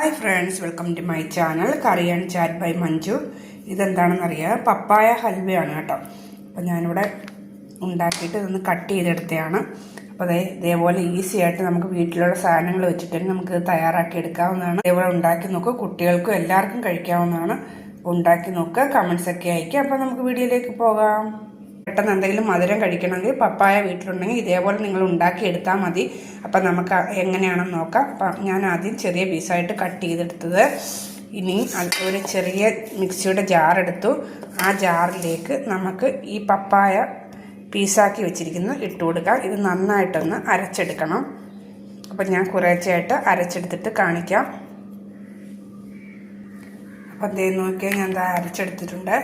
Hi friends welcome to my channel curry and chat by Manju ഇതെന്താണെന്ന് അറിയാം പപ്പായ ഹൽവയാണ് കേട്ടോ. അപ്പം ഞാനിവിടെ ഉണ്ടാക്കിയിട്ട് ഇതൊന്ന് കട്ട് ചെയ്തെടുത്തതാണ്. അപ്പോൾ അതേ ഇതേപോലെ ഈസി ആയിട്ട് നമുക്ക് വീട്ടിലുള്ള സാധനങ്ങൾ വെച്ചിട്ട് തന്നെ നമുക്ക് തയ്യാറാക്കി എടുക്കാവുന്നതാണ്. ഇതേപോലെ ഉണ്ടാക്കി നോക്കുക കുട്ടികൾക്കും എല്ലാവർക്കും കഴിക്കാവുന്നതാണ്. അപ്പോൾ ഉണ്ടാക്കി നോക്കുക കമൻസൊക്കെ അയക്കുക അപ്പോൾ നമുക്ക് വീഡിയോയിലേക്ക് പോകാം. പെട്ടെന്ന് എന്തെങ്കിലും മധുരം കഴിക്കണമെങ്കിൽ പപ്പായ വീട്ടിലുണ്ടെങ്കിൽ ഇതേപോലെ നിങ്ങൾ ഉണ്ടാക്കി എടുത്താൽ മതി. അപ്പം നമുക്ക് എങ്ങനെയാണെന്ന് നോക്കാം. അപ്പം ഞാൻ ആദ്യം ചെറിയ പീസായിട്ട് കട്ട് ചെയ്തെടുത്തത്. ഇനി ഒരു ചെറിയ മിക്സിയുടെ ജാർ എടുത്തു. ആ ജാറിലേക്ക് നമുക്ക് ഈ പപ്പായ പീസാക്കി വെച്ചിരിക്കുന്നത് ഇട്ട് കൊടുക്കാം. ഇത് നന്നായിട്ടൊന്ന് അരച്ചെടുക്കണം. അപ്പം ഞാൻ കുറേശ്ശെയായിട്ട് അരച്ചെടുത്തിട്ട് കാണിക്കാം. അപ്പം ദേ നോക്കിയാൽ ഞാൻ അരച്ചെടുത്തിട്ടുണ്ട്.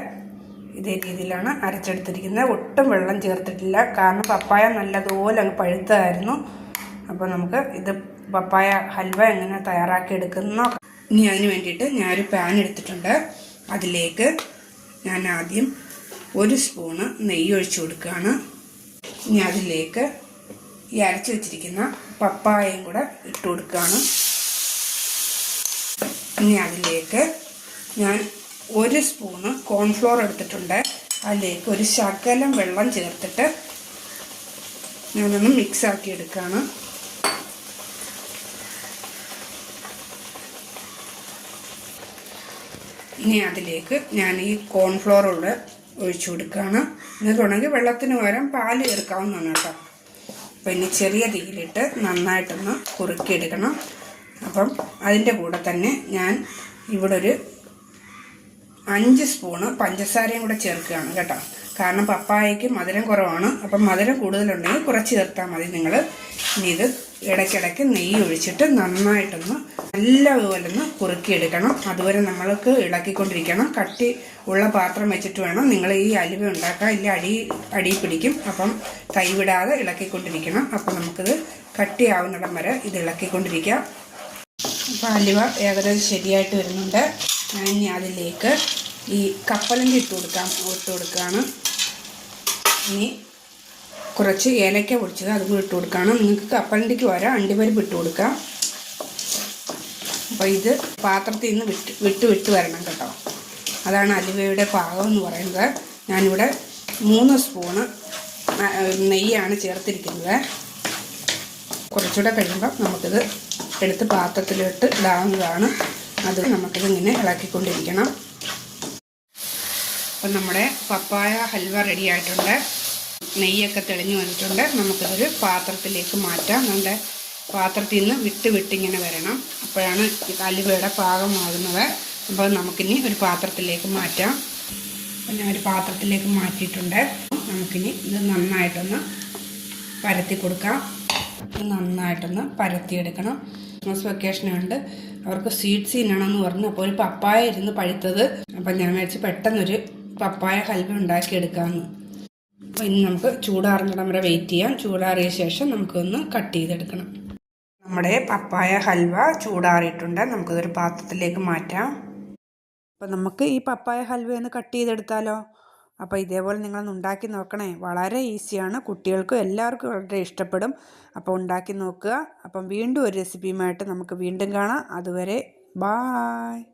ഇതേ രീതിയിലാണ് അരച്ചെടുത്തിരിക്കുന്നത്. ഒട്ടും വെള്ളം ചേർത്തിട്ടില്ല. കാരണം പപ്പായ നല്ലതുപോലെ അങ്ങ് പഴുത്തതായിരുന്നു. അപ്പോൾ നമുക്ക് ഇത് പപ്പായ ഹൽവ എങ്ങനെ തയ്യാറാക്കി എടുക്കുന്ന ഇനി അതിന് വേണ്ടിയിട്ട് ഞാനൊരു പാൻ എടുത്തിട്ടുണ്ട്. അതിലേക്ക് ഞാൻ ആദ്യം ഒരു സ്പൂണ് നെയ്യ് ഒഴിച്ചു കൊടുക്കുകയാണ്. ഇനി അതിലേക്ക് ഈ അരച്ചു വെച്ചിരിക്കുന്ന പപ്പായയും കൂടെ ഇട്ട് കൊടുക്കുകയാണ്. ഇനി അതിലേക്ക് ഞാൻ ഒരു സ്പൂണ് കോൺഫ്ലോർ എടുത്തിട്ടുണ്ട്. അതിലേക്ക് ഒരു ശകലം വെള്ളം ചേർത്തിട്ട് ഞാനൊന്ന് മിക്സ് ആക്കി എടുക്കുകയാണ് ഇനി അതിലേക്ക് ഞാൻ ഈ കോൺഫ്ലോറുള്ള ഒഴിച്ചു കൊടുക്കുകയാണ് എന്നിട്ട് വേണമെങ്കിൽ വെള്ളത്തിന് പകരം പാൽ ചേർക്കാവുന്നതാണ് കേട്ടോ. അപ്പം ഇനി ചെറിയ തീയിലിട്ട് നന്നായിട്ടൊന്ന് കുറുക്കിയെടുക്കണം. അപ്പം അതിന്റെ കൂടെ തന്നെ ഞാൻ ഇവിടെ ഒരു അഞ്ച് സ്പൂണ് പഞ്ചസാരയും കൂടെ ചേർക്കുകയാണ് കേട്ടോ. കാരണം പപ്പായയ്ക്ക് മധുരം കുറവാണ്. അപ്പം മധുരം കൂടുതലുണ്ടെങ്കിൽ കുറച്ച് ചേർത്താൽ മതി. നിങ്ങൾ ഇനി ഇത് ഇടയ്ക്കിടയ്ക്ക് നെയ്യ് ഒഴിച്ചിട്ട് നന്നായിട്ടൊന്ന് നല്ലതുപോലെ ഒന്ന് കുറുക്കിയെടുക്കണം. അതുവരെ നമ്മൾക്ക് ഇളക്കിക്കൊണ്ടിരിക്കണം. കട്ടി ഉള്ള പാത്രം വെച്ചിട്ട് വേണം. നിങ്ങൾ ഈ അലുവ ഉണ്ടാക്കാൻ ഇല്ല അടി അടി പിടിക്കും. അപ്പം കൈവിടാതെ ഇളക്കിക്കൊണ്ടിരിക്കണം. അപ്പം നമുക്കിത് കട്ടിയാവുന്നിടം വരെ ഇത് ഇളക്കിക്കൊണ്ടിരിക്കാം. അപ്പോൾ അലുവ ഏകദേശം ശരിയായിട്ട് വരുന്നുണ്ട്. ഇനി അതിലേക്ക് ഈ കപ്പലണ്ടി ഇട്ട് കൊടുക്കാം ഇട്ട് കൊടുക്കുകയാണ്. ഇനി കുറച്ച് ഏലക്ക പൊടിച്ചത് അതും ഇട്ട് കൊടുക്കുകയാണ്. നിങ്ങൾക്ക് കപ്പലണ്ടിക്ക് വരാം അണ്ടിപരിപ്പ് ഇട്ട് കൊടുക്കാം. അപ്പോൾ ഇത് പാത്രത്തിൽ നിന്ന് വിട്ട് വിട്ട് വിട്ട് വരണം കേട്ടോ. അതാണ് അലുവയുടെ പാകം എന്ന് പറയുന്നത്. ഞാനിവിടെ മൂന്ന് സ്പൂണ് നെയ്യാണ് ചേർത്തിരിക്കുന്നത്. കുറച്ചുകൂടെ കഴിയുമ്പോൾ നമുക്കിത് എടുത്ത് പാത്രത്തിലിട്ട് ഇടാവുന്നതാണ്. അത് നമുക്കിതിങ്ങനെ ഇളക്കിക്കൊണ്ടിരിക്കണം. അപ്പം നമ്മുടെ പപ്പായ ഹൽവ റെഡി ആയിട്ടുണ്ട് നെയ്യൊക്കെ തെളിഞ്ഞു വന്നിട്ടുണ്ട്. നമുക്കിതൊരു പാത്രത്തിലേക്ക് മാറ്റാം. നമ്മുടെ പാത്രത്തിൽ നിന്ന് വിട്ട് വിട്ടിങ്ങനെ വരണം. അപ്പോഴാണ് ഈ ഹൽവയുടെ പാകമാകുന്നത്. അപ്പോൾ നമുക്കിനി ഒരു പാത്രത്തിലേക്ക് മാറ്റാം. പിന്നെ ഒരു പാത്രത്തിലേക്ക് മാറ്റിയിട്ടുണ്ട്. നമുക്കിനി ഇത് നന്നായിട്ടൊന്ന് പരത്തി കൊടുക്കാം. നന്നായിട്ടൊന്ന് പരത്തിയെടുക്കണം. ക്രിസ്മസ് വെക്കേഷൻ ഉണ്ട്. അവർക്ക് സ്വീറ്റ് സീനാണെന്ന് പറഞ്ഞു. അപ്പോൾ ഒരു പപ്പായ ഇരുന്ന് പഴുത്തത്. അപ്പം ഞാൻ വിചാരിച്ച് പെട്ടെന്നൊരു പപ്പായ ഹൽവ ഉണ്ടാക്കിയെടുക്കാമെന്ന് അപ്പോൾ ഇനി നമുക്ക് ചൂടാറിഞ്ഞിടം വരെ വെയിറ്റ് ചെയ്യാം. ചൂടാറിയ ശേഷം നമുക്കൊന്ന് കട്ട് ചെയ്തെടുക്കണം. നമ്മുടെ പപ്പായ ഹൽവ ചൂടാറിയിട്ടുണ്ട്. നമുക്കിതൊരു പാത്രത്തിലേക്ക് മാറ്റാം. അപ്പോൾ നമുക്ക് ഈ പപ്പായ ഹൽവ ഒന്ന് കട്ട് ചെയ്തെടുത്താലോ? അപ്പോൾ ഇതേപോലെ നിങ്ങളൊന്ന് ഉണ്ടാക്കി നോക്കണേ. വളരെ ഈസിയാണ്. കുട്ടികൾക്കും എല്ലാവർക്കും വളരെ ഇഷ്ടപ്പെടും. അപ്പോൾ ഉണ്ടാക്കി നോക്കുക. അപ്പം വീണ്ടും ഒരു റെസിപ്പിയുമായിട്ട് നമുക്ക് വീണ്ടും കാണാം. അതുവരെ ബായ്.